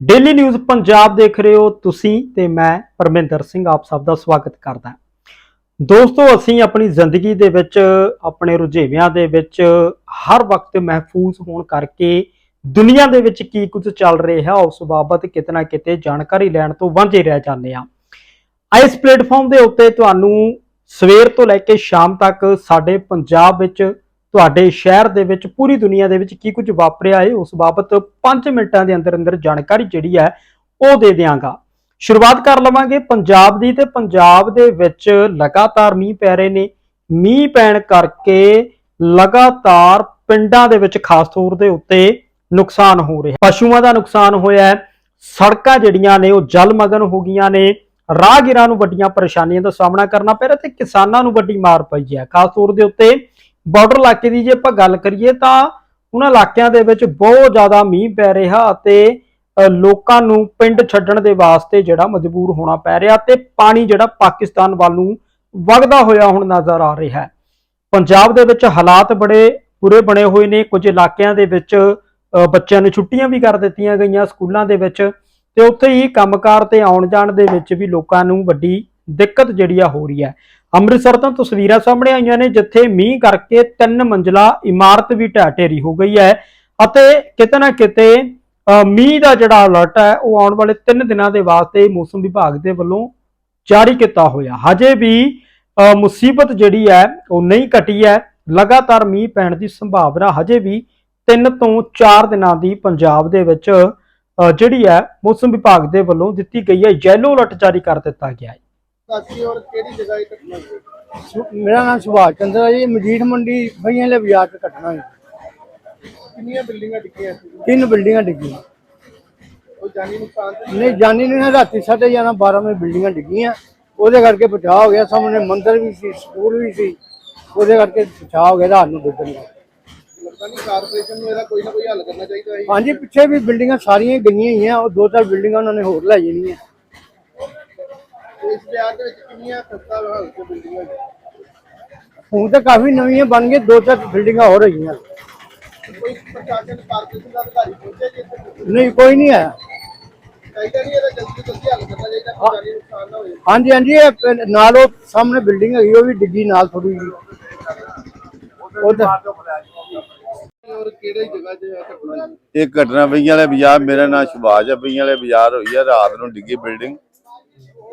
Daily news Punjab ਦੇਖ ਰਹੇ ਹੋ ਤੁਸੀਂ ਤੇ ਮੈਂ ਪਰਮਿੰਦਰ ਸਿੰਘ, ਆਪ ਸਭ ਦਾ ਸਵਾਗਤ ਕਰਦਾ ਦੋਸਤੋ, ਅਸੀਂ ਆਪਣੀ ਜ਼ਿੰਦਗੀ ਦੇ ਵਿੱਚ, ਆਪਣੇ ਰੁਝੇਵਿਆਂ ਦੇ ਵਿੱਚ ਹਰ ਵਕਤ ਮਹਿਫੂਜ਼ ਹੋਣ ਕਰਕੇ ਦੁਨੀਆ ਦੇ ਵਿੱਚ ਕੀ ਕੁਝ ਚੱਲ ਰਿਹਾ, ਉਸ ਬਾਬਤ ਕਿਤੇ ਨਾ ਕਿਤੇ ਜਾਣਕਾਰੀ ਲੈਣ ਤੋਂ ਵਾਂਝੇ ਰਹਿ ਜਾਂਦੇ ਆ ਇਸ ਪਲੇਟਫਾਰਮ ਦੇ ਉੱਤੇ ਤੁਹਾਨੂੰ ਸਵੇਰ ਤੋਂ ਲੈ ਕੇ ਸ਼ਾਮ ਤੱਕ ਸਾਡੇ ਪੰਜਾਬ ਵਿੱਚ ਤੁਹਾਡੇ ਸ਼ਹਿਰ ਦੇ ਵਿੱਚ, ਪੂਰੀ ਦੁਨੀਆ ਦੇ ਵਿੱਚ ਕੀ ਕੁਝ ਵਾਪਰਿਆ ਹੈ ਉਸ ਬਾਬਤ 5 ਮਿੰਟਾਂ ਦੇ ਅੰਦਰ ਅੰਦਰ ਜਾਣਕਾਰੀ ਜਿਹੜੀ ਹੈ, ਉਹ ਦੇ ਦਿਆਂਗਾ। ਸ਼ੁਰੂਆਤ ਕਰ ਲਵਾਂਗੇ ਪੰਜਾਬ ਦੀ ਤੇ ਪੰਜਾਬ ਦੇ ਵਿੱਚ ਲਗਾਤਾਰ ਮੀਂਹ ਪੈ ਰਹੇ ਨੇ। ਮੀਂਹ ਪੈਣ ਕਰਕੇ ਲਗਾਤਾਰ ਪਿੰਡਾਂ ਦੇ ਵਿੱਚ ਖਾਸ ਤੌਰ ਦੇ ਉੱਤੇ ਨੁਕਸਾਨ ਹੋ ਰਿਹਾ। ਪਸ਼ੂਆਂ ਦਾ ਨੁਕਸਾਨ ਹੋਇਆ ਸੜਕਾਂ ਜਿਹੜੀਆਂ ਨੇ, ਉਹ ਜਲਮਗਨ ਹੋ ਗਈਆਂ ਨੇ। ਰਾਹਗੀਰਾਂ ਨੂੰ ਵੱਡੀਆਂ ਪਰੇਸ਼ਾਨੀਆਂ ਦਾ ਸਾਹਮਣਾ ਕਰਨਾ ਪੈ ਰਿਹਾ ਤੇ ਕਿਸਾਨਾਂ ਨੂੰ ਵੱਡੀ ਮਾਰ ਪਈ ਹੈ। ਖਾਸ ਤੌਰ ਦੇ ਉੱਤੇ ਬਾਰਡਰ ਇਲਾਕੇ ਦੀ ਜੇ ਆਪਾਂ ਗੱਲ ਕਰੀਏ ਤਾਂ ਉਹਨਾਂ ਇਲਾਕਿਆਂ ਦੇ ਵਿੱਚ ਬਹੁਤ ਜ਼ਿਆਦਾ ਮੀਂਹ ਪੈ ਰਿਹਾ ਅਤੇ ਲੋਕਾਂ ਨੂੰ ਪਿੰਡ ਛੱਡਣ ਦੇ ਵਾਸਤੇ ਜਿਹੜਾ ਮਜਬੂਰ ਹੋਣਾ ਪੈ ਰਿਹਾ ਤੇ ਪਾਣੀ ਜਿਹੜਾ ਪਾਕਿਸਤਾਨ ਵੱਲ ਨੂੰ ਵਗਦਾ ਹੋਇਆ ਹੁਣ ਨਜ਼ਰ ਆ ਰਿਹਾ ਹੈ। ਪੰਜਾਬ ਦੇ ਵਿੱਚ ਹਾਲਾਤ ਬੜੇ ਬੁਰੇ ਬਣੇ ਹੋਏ ਨੇ ਕੁਝ ਇਲਾਕਿਆਂ ਦੇ ਵਿੱਚ ਅ, ਬੱਚਿਆਂ ਨੂੰ ਛੁੱਟੀਆਂ ਵੀ ਕਰ ਦਿੱਤੀਆਂ ਗਈਆਂ ਸਕੂਲਾਂ ਦੇ ਵਿੱਚ ਤੇ ਉੱਥੇ ਹੀ ਕੰਮਕਾਰ ਤੇ ਆਉਣ ਜਾਣ ਦੇ ਵਿੱਚ ਵੀ ਲੋਕਾਂ ਨੂੰ ਵੱਡੀ ਦਿੱਕਤ ਜਿਹੜੀ ਆ ਹੋ ਰਹੀ ਹੈ। ਅੰਮ੍ਰਿਤਸਰ ਤੋਂ ਤਸਵੀਰਾਂ ਸਾਹਮਣੇ ਆਈਆਂ ਨੇ, ਜਿੱਥੇ ਮੀਂਹ ਕਰਕੇ ਤਿੰਨ ਮੰਜ਼ਲਾ ਇਮਾਰਤ ਵੀ ਢਹਿ ਢੇਰੀ ਹੋ ਗਈ ਹੈ ਅਤੇ ਕਿਤੇ ਨਾ ਕਿਤੇ ਮੀਂਹ ਦਾ ਜਿਹੜਾ ਅਲਰਟ ਹੈ, ਉਹ ਆਉਣ ਵਾਲੇ 3 ਦਿਨਾਂ ਦੇ ਵਾਸਤੇ ਮੌਸਮ ਵਿਭਾਗ ਦੇ ਵੱਲੋਂ ਜਾਰੀ ਕੀਤਾ ਹੋਇਆ। ਹਜੇ ਵੀ ਮੁਸੀਬਤ ਜਿਹੜੀ ਹੈ, ਉਹ ਨਹੀਂ ਘਟੀ ਹੈ। ਲਗਾਤਾਰ ਮੀਂਹ ਪੈਣ ਦੀ ਸੰਭਾਵਨਾ ਹਜੇ ਵੀ 3 ਤੋਂ 4 ਦਿਨਾਂ ਦੀ ਪੰਜਾਬ ਦੇ ਵਿੱਚ ਜਿਹੜੀ ਹੈ, ਮੌਸਮ ਵਿਭਾਗ ਦੇ ਵੱਲੋਂ ਦਿੱਤੀ ਗਈ ਹੈ। ਯੈਲੋ ਅਲਰਟ ਜਾਰੀ ਕਰ ਦਿੱਤਾ ਗਿਆ ਹੈ। ਸਾਥੀ ਔਰ ਕਿਹੜੀ ਜਗ੍ਹਾ ਇਹ ਘਟਨਾ ਹੋਈ ਸੁ- ਮੇਰਾ ਨਾਮ ਸੁਭਾਸ਼ ਚੰਦਰ ਹੈ ਜੀ ਮਜੀਠ ਮੰਡੀ ਬਈਆਂ ਵਾਲੇ ਬਾਜ਼ਾਰ 'ਚ ਕੱਟਣਾ ਹੈ ਕਿੰਨੀਆਂ ਬਿਲਡਿੰਗਾਂ ਡਿੱਗੀਆਂ ਸੀ ਤਿੰਨ ਬਿਲਡਿੰਗਾਂ ਡਿੱਗੀਆਂ। ਕੋਈ ਜਾਨੀ ਨੁਕਸਾਨ ਤੇ ਨਹੀਂ? ਜਾਣੀ ਨਹੀਂ ਹੈ, ਰਾਤੀ ਸਾਢੇ 11 12 ਵਜੇ ਬਿਲਡਿੰਗਾਂ ਡਿੱਗੀਆਂ। ਉਹਦੇ ਕਰਕੇ ਬਚਾਅ ਹੋ ਗਿਆ ਸਾਹਮਣੇ ਮੰਦਿਰ ਵੀ ਸੀ ਸਕੂਲ ਵੀ ਸੀ। ਉਹਦੇ ਕਰਕੇ ਬਚਾਅ ਹੋ ਗਿਆ ਰਾਤ ਨੂੰ ਡਿੱਗਣ ਦਾ। ਲੱਗਦਾ ਨਹੀਂ ਕਾਰਪੋਰੇਸ਼ਨ ਨੂੰ ਇਹਦਾ ਕੋਈ ਨਾ ਕੋਈ ਹੱਲ ਕਰਨਾ ਚਾਹੀਦਾ ਹੈ ਹਾਂਜੀ ਪਿੱਛੇ ਵੀ ਬਿਲਡਿੰਗਾਂ ਸਾਰੀਆਂ ਗਈਆਂ ਹੀ ਆ ਉਹ ਦੋ ਚਾਰ ਬਿਲਡਿੰਗਾਂ ਉਹਨਾਂ ਨੇ ਹੋਰ ਲੈ ਜਾਣੀਆਂ। ਤੇ ਇਸ ਬਿਆਰ ਦੇ ਵਿੱਚ ਕਿੰਨੀਆਂ ਖਸਤਾ ਹਾਲ ਤੇ ਬਿਲਡਿੰਗਾਂ ਨੇ? ਹੁਣ ਤਾਂ ਕਾਫੀ ਨਵੀਆਂ ਬਣ ਗਈਆਂ ਦੋ ਚਾਰ ਬਿਲਡਿੰਗਾਂ ਹੋਰ ਹੋਈਆਂ ਕੋਈ ਪ੍ਰਸ਼ਾਸਨ ਕਾਰਪੋਰੇਸ਼ਨ ਦਾ ਅਧਿਕਾਰੀ ਪਹੁੰਚੇ ਕਿ ਇੱਥੇ? ਨਹੀਂ ਕੋਈ ਨਹੀਂ ਆਇਆ। ਚਾਹੀਦਾ ਨਹੀਂ ਇਹਦਾ ਜਲਦੀ ਤੋਂ ਜਲਦੀ ਹੱਲ ਕਰਨਾ ਚਾਹੀਦਾ ਕੋਈ ਜਾਨੀ ਨੁਕਸਾਨ ਨਾ ਹੋਵੇ ਹਾਂਜੀ ਹਾਂਜੀ ਇਹ ਪ- ਨਾਲ ਉਹ ਸਾਹਮਣੇ ਬਿਲਡਿੰਗ ਹੈਗੀ ਉਹ ਵੀ ਡਿੱਗੀ ਨਾਲ ਥੋੜੀ ਜਿਹੀ। ਉਹ ਤਾਂ ਔਰ ਕਿਹੜੀ ਜਗ੍ਹਾ 'ਚ ਇਹ ਘਟਨਾ? ਇਹ ਘਟਨਾ ਬਈਆਂ ਵਾਲੇ ਬਾਜ਼ਾਰ ਮੇਰਾ ਨਾਮ ਸੁਭਾਸ਼ ਹੈ ਬਈਆਂ ਵਾਲੇ ਬਾਜ਼ਾਰ ਹੋਈ ਹੈ ਰਾਤ ਨੂੰ ਡਿੱਗੀ ਬਿਲਡਿੰਗ।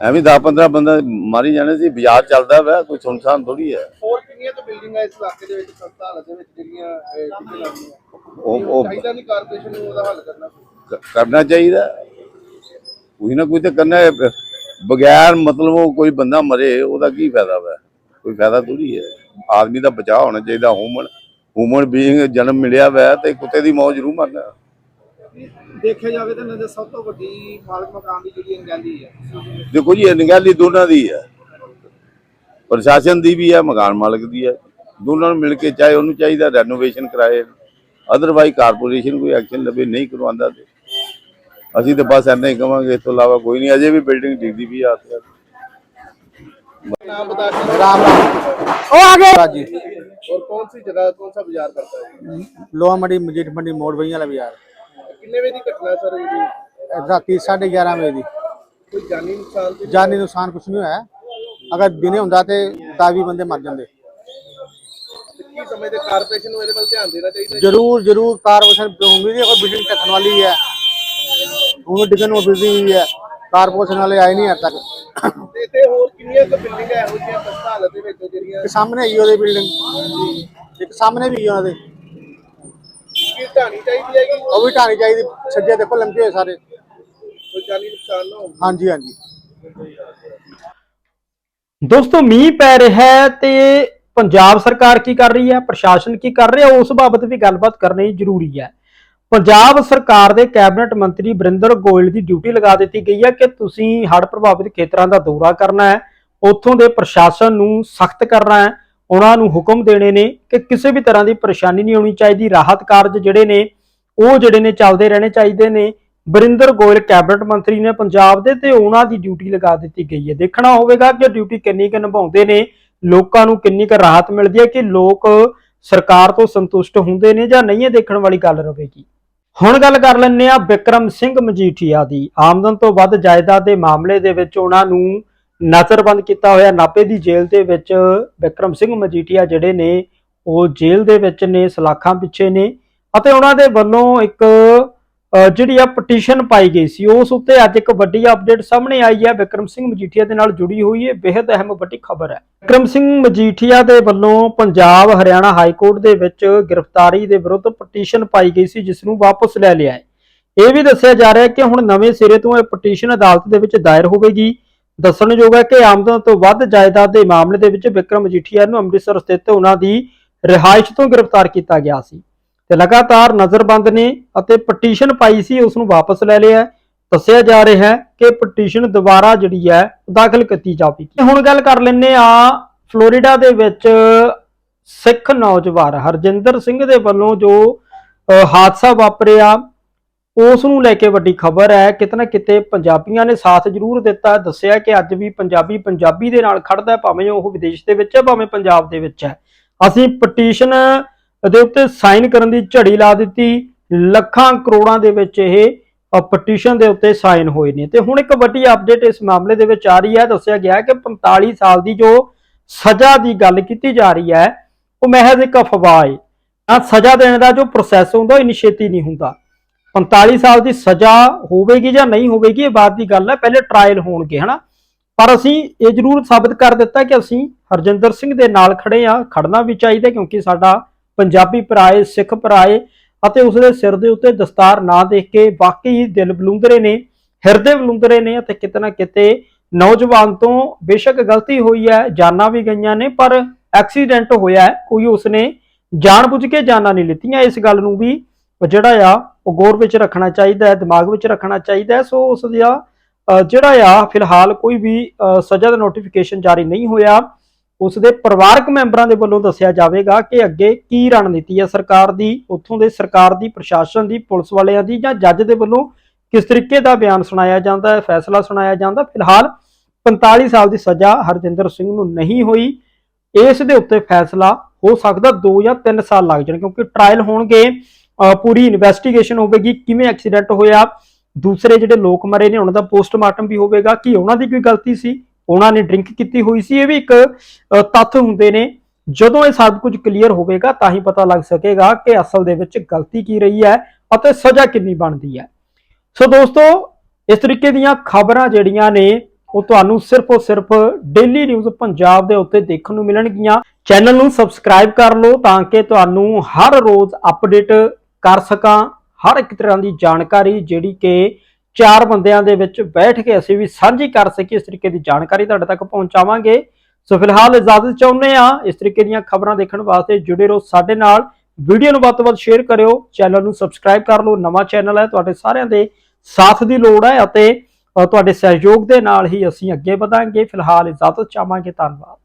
ਐਵੇਂ 10 15 ਬੰਦਾ ਮਾਰੀ ਜਾਣੇ ਸੀ ਬਾਜ਼ਾਰ ਚੱਲਦਾ ਵਾ ਕੋਈ ਸੁਨਸਾਨ ਥੋੜੀ ਹੈ। ਹੋਰ ਕਿੰਨੀਆਂ ਤਾਂ ਬਿਲਡਿੰਗਾਂ ਇਸ ਇਲਾਕੇ ਦੇ ਵਿੱਚ ਖਸਤਾ ਹਾਲਤ ਦੇ ਵਿੱਚ ਜਿਹੜੀਆਂ ਉਹ ਉਹ ਚਾਹੀਦਾ ਨਹੀਂ ਕਾਰਪੋਰੇਸ਼ਨ ਨੂੰ ਉਹਦਾ ਹੱਲ ਕਰਨਾ? ਕਰਨਾ ਚਾਹੀਦਾ। ਕੋਈ ਨਾ ਕੋਈ ਤਾਂ ਕਰਨਾ ਹੈ ਬਗੈਰ ਮਤਲਬ ਉਹ ਕੋਈ ਬੰਦਾ ਮਰੇ ਉਹਦਾ ਕੀ ਫਾਇਦਾ ਵਾ? ਕੋਈ ਫਾਇਦਾ ਥੋੜੀ ਹੈ। ਆਦਮੀ ਦਾ ਬਚਾਅ ਹੋਣਾ ਚਾਹੀਦਾ ਹਿਊਮਨ ਹਿਊਮਨ ਬੀਇੰਗ ਜਨਮ ਮਿਲਿਆ ਵਾ ਤੇ ਕੁੱਤੇ ਦੀ ਮੌਤ ਜ਼ਰੂਰ ਮਰਨਾ। ਦੇਖਿਆ ਜਾਵੇ ਤਾਂ ਇਹਨਾਂ ਦੇ ਸਭ ਤੋਂ ਵੱਡੀ ਮਾਲਕ ਮਕਾਨ ਦੀ ਜਿਹੜੀ ਅੰਗੈਲੀ ਹੈ ਦੇਖੋ ਜੀ ਇਹ ਨਿਗਾਲੀ ਦੋਨਾਂ ਦੀ ਹੈ ਪ੍ਰਸ਼ਾਸਨ ਦੀ ਵੀ ਹੈ ਮਕਾਨ ਮਾਲਕ ਦੀ ਹੈ ਦੋਨਾਂ ਨੂੰ ਮਿਲ ਕੇ ਚਾਹੇ ਉਹਨੂੰ ਚਾਹੀਦਾ ਰੈਨੋਵੇਸ਼ਨ ਕਰਾਏ ਅਦਰਵਾਈਜ਼ ਕਾਰਪੋਰੇਸ਼ਨ ਕੋਈ ਐਕਸ਼ਨ ਲਵੇ ਨਹੀਂ ਕਰਵਾਉਂਦਾ ਤੇ ਅਸੀਂ ਤਾਂ ਬਸ ਇੰਨਾ ਹੀ ਕਵਾਂਗੇ ਇਸ ਤੋਂ ਇਲਾਵਾ ਕੋਈ ਨਹੀਂ ਅਜੇ ਵੀ ਬਿਲਡਿੰਗ ਡਿੱਗਦੀ ਵੀ ਆ ਤੇ नाम बता के ਰਾਮ ਰਾਮ ਉਹ ਆ ਗਏ ਜੀ और कौन सी जगह कौन सा बाजार पड़ता है ਲੋਹਾ ਮੰਡੀ ਮਜੀਠ ਮੰਡੀ ਮੋੜ ਬਈਆਂ ਵਾਲਾ ਬਾਜ਼ਾਰ ਰਾਤੀ 11:30 ਵਜੇ ਦੀ। ਕੋਈ ਜਾਨੀ ਨੁਕਸਾਨ ਜਾਨੀ ਨੁਕਸਾਨ ਕੁਝ ਨਹੀਂ ਹੋਇਆ। ਅਗਰ ਦਿਨੇ ਹੁੰਦਾ ਤੇ 10 ਬੰਦੇ ਮਰ ਜਾਂਦੇ। ਕੀ ਸਮੇਂ ਦੇ ਕਾਰਪੋਰੇਸ਼ਨ ਨੂੰ ਇਹਦੇ ਵੱਲ ਧਿਆਨ ਦੇਣਾ ਚਾਹੀਦਾ ਜ਼ਰੂਰ ਜ਼ਰੂਰ ਕਾਰਪੋਰੇਸ਼ਨ ਹੋਊਗੀ ਜੇ ਕੋਈ ਬਿਲਡਿੰਗ ਢੱਕਣ ਵਾਲੀ ਹੈ। ਉਹਨੂੰ ਡਿੱਗਣ ਨੂੰ ਬਿਜ਼ੀ ਹੋਈ ਹੈ। ਕਾਰਪੋਰੇਸ਼ਨ ਵਾਲੇ ਆਏ ਨਹੀਂ ਹਰ ਤੱਕ। ਤੇ ਹੋਰ ਕਿੰਨੀਆਂ ਕੁ ਬਿਲਡਿੰਗਾਂ ਇਹੋ ਜਿਹੀਆਂ ਹਾਲਤ ਦੇ ਵਿੱਚ ਜਿਹੜੀਆਂ ਸਾਹਮਣੇ ਹੀ ਉਹਦੇ ਬਿਲਡਿੰਗ। ਇੱਕ ਸਾਹਮਣੇ ਵੀ ਉਹਨਾਂ ਕੀ ਢਾਣੀ ਚਾਹੀਦੀ ਹੈ ਕਿ ਉਹ ਵੀ ਢਾਣੀ ਚਾਹੀਦੀ ਸੱਜੇ ਦੇਖੋ ਲੰਬੇ ਹੋਏ ਸਾਰੇ। ਕੋਈ ਜਾਨੀ ਨੁਕਸਾਨ ਨਾ ਹੋਵੇ। ਹਾਂਜੀ ਹਾਂਜੀ। ਦੋਸਤੋ ਮੀਂਹ ਪੈ ਰਿਹਾ ਹੈ ਤੇ ਪੰਜਾਬ ਸਰਕਾਰ ਕੀ ਕਰ ਰਹੀ ਹੈ? ਪ੍ਰਸ਼ਾਸਨ ਕੀ ਕਰ ਰਿਹਾ? ਉਸ ਬਾਬਤ ਵੀ ਗੱਲਬਾਤ ਕਰਨੀ ਜ਼ਰੂਰੀ ਹੈ। ਪੰਜਾਬ ਸਰਕਾਰ ਦੇ ਕੈਬਨਿਟ ਮੰਤਰੀ ਬਰਿੰਦਰ ਗੋਇਲ ਦੀ ਡਿਊਟੀ ਲਗਾ ਦਿੱਤੀ ਗਈ ਹੈ ਕਿ ਤੁਸੀਂ ਹੜ੍ਹ ਪ੍ਰਭਾਵਿਤ ਖੇਤਰਾਂ ਦਾ ਦੌਰਾ ਕਰਨਾ ਹੈ ਉੱਥੋਂ ਦੇ ਪ੍ਰਸ਼ਾਸਨ ਨੂੰ ਸਖਤ ਕਰਨਾ ਹੈ। ਉਹਨਾਂ ਨੂੰ ਹੁਕਮ ਦੇਣੇ ਨੇ ਕਿ ਕਿਸੇ ਵੀ ਤਰ੍ਹਾਂ ਦੀ ਪਰੇਸ਼ਾਨੀ ਨਹੀਂ ਹੋਣੀ ਚਾਹੀਦੀ। ਰਾਹਤ ਕਾਰਜ ਜਿਹੜੇ ਨੇ, ਉਹ ਜਿਹੜੇ ਨੇ ਚੱਲਦੇ ਰਹਿਣੇ ਚਾਹੀਦੇ ਨੇ। ਬਰਿੰਦਰ ਗੋਇਲ ਕੈਬਨਿਟ ਮੰਤਰੀ ਨੇ ਪੰਜਾਬ ਦੇ ਤੇ ਉਹਨਾਂ ਦੀ ਡਿਊਟੀ ਲਗਾ ਦਿੱਤੀ ਗਈ ਹੈ। ਦੇਖਣਾ ਹੋਵੇਗਾ ਕਿ ਡਿਊਟੀ ਕਿੰਨੀ ਕੁ ਨਿਭਾਉਂਦੇ ਨੇ, ਲੋਕਾਂ ਨੂੰ ਕਿੰਨੀ ਕੁ ਰਾਹਤ ਮਿਲਦੀ ਹੈ ਕਿ ਲੋਕ ਸਰਕਾਰ ਤੋਂ ਸੰਤੁਸ਼ਟ ਹੁੰਦੇ ਨੇ ਜਾਂ ਨਹੀਂ ਇਹ ਦੇਖਣ ਵਾਲੀ ਗੱਲ ਰਹੇਗੀ। ਹੁਣ ਗੱਲ ਕਰ ਲੈਂਦੇ ਆ ਵਿਕਰਮ ਸਿੰਘ ਮਜੀਠੀਆ ਦੀ। ਆਮਦਨ ਤੋਂ ਵੱਧ ਜਾਇਦਾਦ ਦੇ ਮਾਮਲੇ ਦੇ ਵਿੱਚ ਉਹਨਾਂ ਨੂੰ ਨਜ਼ਰਬੰਦ ਕੀਤਾ ਹੋਇਆ ਨਾਪੇ ਦੀ ਜੇਲ੍ਹ ਦੇ ਵਿੱਚ ਵਿਕਰਮ ਸਿੰਘ ਮਜੀਠੀਆ ਜਿਹੜੇ ਨੇ, ਉਹ ਜੇਲ੍ਹ ਦੇ ਵਿੱਚ ਨੇ, ਸਲਾਖਾਂ ਪਿੱਛੇ ਨੇ ਅਤੇ ਉਹਨਾਂ ਦੇ ਵੱਲੋਂ ਇੱਕ ਜਿਹੜੀ ਆ ਪਟੀਸ਼ਨ ਪਾਈ ਗਈ ਸੀ। ਉਸ ਉੱਤੇ ਅੱਜ ਇੱਕ ਵੱਡੀ ਅਪਡੇਟ ਸਾਹਮਣੇ ਆਈ ਹੈ। ਵਿਕਰਮ ਸਿੰਘ ਮਜੀਠੀਆ ਦੇ ਨਾਲ ਜੁੜੀ ਹੋਈ ਹੈ। ਬੇहद ਅਹਿਮ ਵੱਡੀ ਖਬਰ ਹੈ। ਵਿਕਰਮ ਸਿੰਘ ਮਜੀਠੀਆ ਦੇ ਵੱਲੋਂ ਪੰਜਾਬ ਹਰਿਆਣਾ ਹਾਈ ਕੋਰਟ ਦੇ ਵਿੱਚ ਗ੍ਰਿਫਤਾਰੀ ਦੇ ਵਿਰੁੱਧ ਪਟੀਸ਼ਨ ਪਾਈ ਗਈ ਸੀ, ਜਿਸ ਨੂੰ ਵਾਪਸ ਲੈ ਲਿਆ ਹੈ। ਇਹ ਵੀ ਦੱਸਿਆ ਜਾ ਰਿਹਾ ਹੈ ਕਿ ਹੁਣ ਨਵੇਂ ਸਿਰੇ ਤੋਂ ਇਹ ਪਟੀਸ਼ਨ ਅਦਾਲਤ ਦੇ ਵਿੱਚ ਦਾਇਰ ਹੋਵੇਗੀ। ਦੱਸਣਯੋਗ ਹੈ ਕਿ ਆਮਦਨ ਤੋਂ ਵੱਧ ਜਾਇਦਾਦ ਦੇ ਮਾਮਲੇ ਦੇ ਵਿੱਚ ਵਿਕਰਮ ਮਜੀਠੀਆ ਨੂੰ ਅੰਮ੍ਰਿਤਸਰ ਸਥਿਤ ਉਹਨਾਂ ਦੀ ਰਿਹਾਇਸ਼ ਤੋਂ ਗ੍ਰਿਫਤਾਰ ਕੀਤਾ ਗਿਆ ਸੀ ਤੇ ਲਗਾਤਾਰ ਨਜ਼ਰਬੰਦ ਨੇ ਅਤੇ ਪਟੀਸ਼ਨ ਪਾਈ ਸੀ, ਉਸ ਨੂੰ ਵਾਪਸ ਲੈ ਲਿਆ ਦੱਸਿਆ ਜਾ ਰਿਹਾ ਹੈ ਕਿ ਪਟੀਸ਼ਨ ਦੁਬਾਰਾ ਜਿਹੜੀ ਹੈ ਦਾਖਲ ਕੀਤੀ ਜਾਵੇਗੀ। ਹੁਣ ਗੱਲ ਕਰ ਲੈਂਦੇ ਆ ਫਲੋਰੀਡਾ ਦੇ ਵਿੱਚ ਸਿੱਖ ਨੌਜਵਾਨ ਹਰਜਿੰਦਰ ਸਿੰਘ ਦੇ ਵੱਲੋਂ ਜੋ ਹਾਦਸਾ ਵਾਪਰਿਆ ਉਸ ਨੂੰ ਲੈ ਕੇ ਵੱਡੀ ਖਬਰ ਹੈ। ਕਿਤਨਾ ਕਿਤੇ ਪੰਜਾਬੀਆਂ ਨੇ ਸਾਥ ਜ਼ਰੂਰ ਦਿੱਤਾ। ਦੱਸਿਆ ਕਿ ਅੱਜ ਵੀ ਪੰਜਾਬੀ ਪੰਜਾਬੀ ਦੇ ਨਾਲ ਖੜਦਾ ਭਾਵੇਂ ਉਹ ਵਿਦੇਸ਼ ਦੇ ਵਿੱਚ ਹੈ, ਭਾਵੇਂ ਪੰਜਾਬ ਦੇ ਵਿੱਚ ਹੈ। ਅਸੀਂ ਪਟੀਸ਼ਨ ਦੇ ਉੱਤੇ ਸਾਈਨ ਕਰਨ ਦੀ ਝੜੀ ਲਾ ਦਿੱਤੀ। ਲੱਖਾਂ ਕਰੋੜਾਂ ਦੇ ਵਿੱਚ ਇਹ ਪਟੀਸ਼ਨ ਦੇ ਉੱਤੇ ਸਾਈਨ ਹੋਏ ਨੇ। ਤੇ ਹੁਣ ਇੱਕ ਵੱਡੀ ਅਪਡੇਟ ਇਸ ਮਾਮਲੇ ਦੇ ਵਿੱਚ ਆ ਰਹੀ ਹੈ। ਦੱਸਿਆ ਗਿਆ ਕਿ 45 ਸਾਲ ਦੀ ਜੋ ਸਜ਼ਾ ਦੀ ਗੱਲ ਕੀਤੀ ਜਾ ਰਹੀ ਹੈ, ਉਹ ਮਹਿਜ਼ ਇੱਕ ਅਫਵਾਹ ਹੈ। ਆ ਸਜ਼ਾ ਦੇਣ ਦਾ ਜੋ ਪ੍ਰੋਸੈਸ ਹੁੰਦਾ, ਉਹ ਇੰਨੀ ਛੇਤੀ ਨਹੀਂ ਹੁੰਦਾ। 45 ਸਾਲ ਦੀ ਸਜ਼ਾ ਹੋਵੇਗੀ ਜਾਂ ਨਹੀਂ ਹੋਵੇਗੀ, ਇਹ ਬਾਤ ਦੀ ਗੱਲ ਹੈ। ਪਹਿਲੇ ਟ੍ਰਾਇਲ ਹੋਣਗੇ, ਹਨਾ। ਪਰ ਅਸੀਂ ਇਹ ਜ਼ਰੂਰ ਸਾਬਤ ਕਰ ਦਿੱਤਾ ਕਿ ਅਸੀਂ ਹਰਜਿੰਦਰ ਸਿੰਘ ਦੇ ਨਾਲ ਖੜੇ ਆ ਖੜਨਾ ਵੀ ਚਾਹੀਦਾ ਕਿਉਂਕਿ ਸਾਡਾ ਪੰਜਾਬੀ ਭਰਾਏ ਸਿੱਖ ਭਰਾਏ ਅਤੇ ਉਸ ਦੇ ਸਿਰ ਦੇ ਉੱਤੇ ਦਸਤਾਰ ਨਾ ਦੇਖ ਕੇ ਵਾਕਈ ਦਿਲ ਬਲੂੰਦਰੇ ਨੇ, ਹਿਰਦੇ ਬਲੂੰਦਰੇ ਨੇ ਅਤੇ ਕਿਤੇ ਨਾ ਕਿਤੇ ਨੌਜਵਾਨ ਤੋਂ ਬੇਸ਼ੱਕ ਗਲਤੀ ਹੋਈ ਹੈ, ਜਾਨਾਂ ਵੀ ਗਈਆਂ ਨੇ, ਪਰ ਐਕਸੀਡੈਂਟ ਹੋਇਆ ਕੋਈ ਉਸਨੇ ਜਾਣਬੁੱਝ ਕੇ ਜਾਨਾਂ ਨਹੀਂ ਲਿੱਤੀਆਂ। ਇਸ ਗੱਲ ਨੂੰ ਵੀ ਜਿਹੜਾ ਆ, ਉਹ ਗੌਰ ਵਿੱਚ ਰੱਖਣਾ ਚਾਹੀਦਾ ਹੈ, ਦਿਮਾਗ ਵਿੱਚ ਰੱਖਣਾ ਚਾਹੀਦਾ ਹੈ। ਸੋ ਉਸ ਦਾ ਜਿਹੜਾ ਆ, ਫਿਲਹਾਲ ਕੋਈ ਵੀ ਸਜ਼ਾ ਦਾ ਨੋਟੀਫਿਕੇਸ਼ਨ ਜਾਰੀ ਨਹੀਂ ਹੋਇਆ, ਉਸ ਦੇ ਪਰਿਵਾਰਕ ਮੈਂਬਰਾਂ ਦੇ ਵੱਲੋਂ ਦੱਸਿਆ ਜਾਵੇਗਾ ਕਿ ਅੱਗੇ ਕੀ ਰਣਨੀਤੀ ਹੈ ਸਰਕਾਰ ਦੀ, ਉੱਥੋਂ ਦੇ ਸਰਕਾਰ ਦੀ, ਪ੍ਰਸ਼ਾਸਨ ਦੀ, ਪੁਲਿਸ ਵਾਲਿਆਂ ਦੀ ਜਾਂ ਜੱਜ ਦੇ ਵੱਲੋਂ ਕਿਸ ਤਰੀਕੇ ਦਾ ਬਿਆਨ ਸੁਣਾਇਆ ਜਾਂਦਾ ਹੈ, ਫੈਸਲਾ ਸੁਣਾਇਆ ਜਾਂਦਾ। ਫਿਲਹਾਲ 45 ਸਾਲ ਦੀ ਸਜ਼ਾ ਹਰਜਿੰਦਰ ਸਿੰਘ ਨੂੰ ਨਹੀਂ ਹੋਈ। ਇਸ ਦੇ ਉੱਤੇ ਫੈਸਲਾ ਹੋ ਸਕਦਾ 2 ਜਾਂ 3 ਸਾਲ ਲੱਗ ਜਾਣ, ਕਿਉਂਕਿ ਟ੍ਰਾਇਲ ਹੋਣਗੇ। ਪੂਰੀ ਇਨਵੈਸਟੀਗੇਸ਼ਨ ਹੋਵੇਗੀ, ਕਿਵੇਂ ਐਕਸੀਡੈਂਟ ਹੋਇਆ, ਦੂਸਰੇ ਜਿਹੜੇ ਲੋਕ ਮਰੇ ਨੇ, ਉਹਨਾਂ ਦਾ ਪੋਸਟਮਾਰਟਮ ਵੀ ਹੋਵੇਗਾ, ਕਿ ਉਹਨਾਂ ਦੀ ਕੋਈ ਗਲਤੀ ਸੀ? ਉਹਨਾਂ ਨੇ ਡਰਿੰਕ ਕੀਤੀ ਹੋਈ ਸੀ, ਇਹ ਵੀ ਇੱਕ ਤੱਥ ਹੁੰਦੇ ਨੇ। ਜਦੋਂ ਇਹ ਸਭ ਕੁਝ ਕਲੀਅਰ ਹੋਵੇਗਾ, ਤਾਂ ਹੀ ਪਤਾ ਲੱਗ ਸਕੇਗਾ ਕਿ ਅਸਲ ਦੇ ਵਿੱਚ ਗਲਤੀ ਕੀ ਰਹੀ ਹੈ ਅਤੇ ਸਜ਼ਾ ਕਿੰਨੀ ਬਣਦੀ ਹੈ। ਸੋ ਦੋਸਤੋ, ਇਸ ਤਰੀਕੇ ਦੀਆਂ ਖਬਰਾਂ ਜਿਹੜੀਆਂ ਨੇ, ਉਹ ਤੁਹਾਨੂੰ ਸਿਰਫ ਔਰ ਸਿਰਫ ਡੇਲੀ ਨਿਊਜ਼ ਪੰਜਾਬ ਦੇ ਉੱਤੇ ਦੇਖਣ ਨੂੰ ਮਿਲਣਗੀਆਂ। ਚੈਨਲ ਨੂੰ ਸਬਸਕ੍ਰਾਈਬ ਕਰ ਲਓ ਤਾਂ ਕਿ ਤੁਹਾਨੂੰ ਹਰ ਰੋਜ਼ ਅਪਡੇਟ ਕਰ ਸਕਾਂ। ਹਰ ਇੱਕ ਤਰ੍ਹਾਂ ਦੀ ਜਾਣਕਾਰੀ ਜਿਹੜੀ ਕਿ ਚਾਰ ਬੰਦਿਆਂ ਦੇ ਵਿੱਚ ਬੈਠ ਕੇ ਅਸੀਂ ਵੀ ਸਾਂਝੀ ਕਰ ਸਕੀਏ, ਇਸ ਤਰੀਕੇ ਦੀ ਜਾਣਕਾਰੀ ਤੁਹਾਡੇ ਤੱਕ ਪਹੁੰਚਾਵਾਂਗੇ। ਸੋ ਫਿਲਹਾਲ ਇਜਾਜ਼ਤ ਚਾਹੁੰਦੇ ਆ ਇਸ ਤਰੀਕੇ ਦੀਆਂ ਖਬਰਾਂ ਦੇਖਣ ਵਾਸਤੇ ਜੁੜੇ ਰਹੋ ਸਾਡੇ ਨਾਲ। ਵੀਡੀਓ ਨੂੰ ਵੱਧ ਤੋਂ ਵੱਧ ਸ਼ੇਅਰ ਕਰਿਓ, ਚੈਨਲ ਨੂੰ ਸਬਸਕ੍ਰਾਈਬ ਕਰ ਲਓ। ਨਵਾਂ ਚੈਨਲ ਹੈ, ਤੁਹਾਡੇ ਸਾਰਿਆਂ ਦੇ ਸਾਥ ਦੀ ਲੋੜ ਹੈ ਅਤੇ ਤੁਹਾਡੇ ਸਹਿਯੋਗ ਦੇ ਨਾਲ ਹੀ ਅਸੀਂ ਅੱਗੇ ਵਧਾਂਗੇ। ਫਿਲਹਾਲ ਇਜਾਜ਼ਤ ਚਾਹਾਂਗੇ, ਧੰਨਵਾਦ।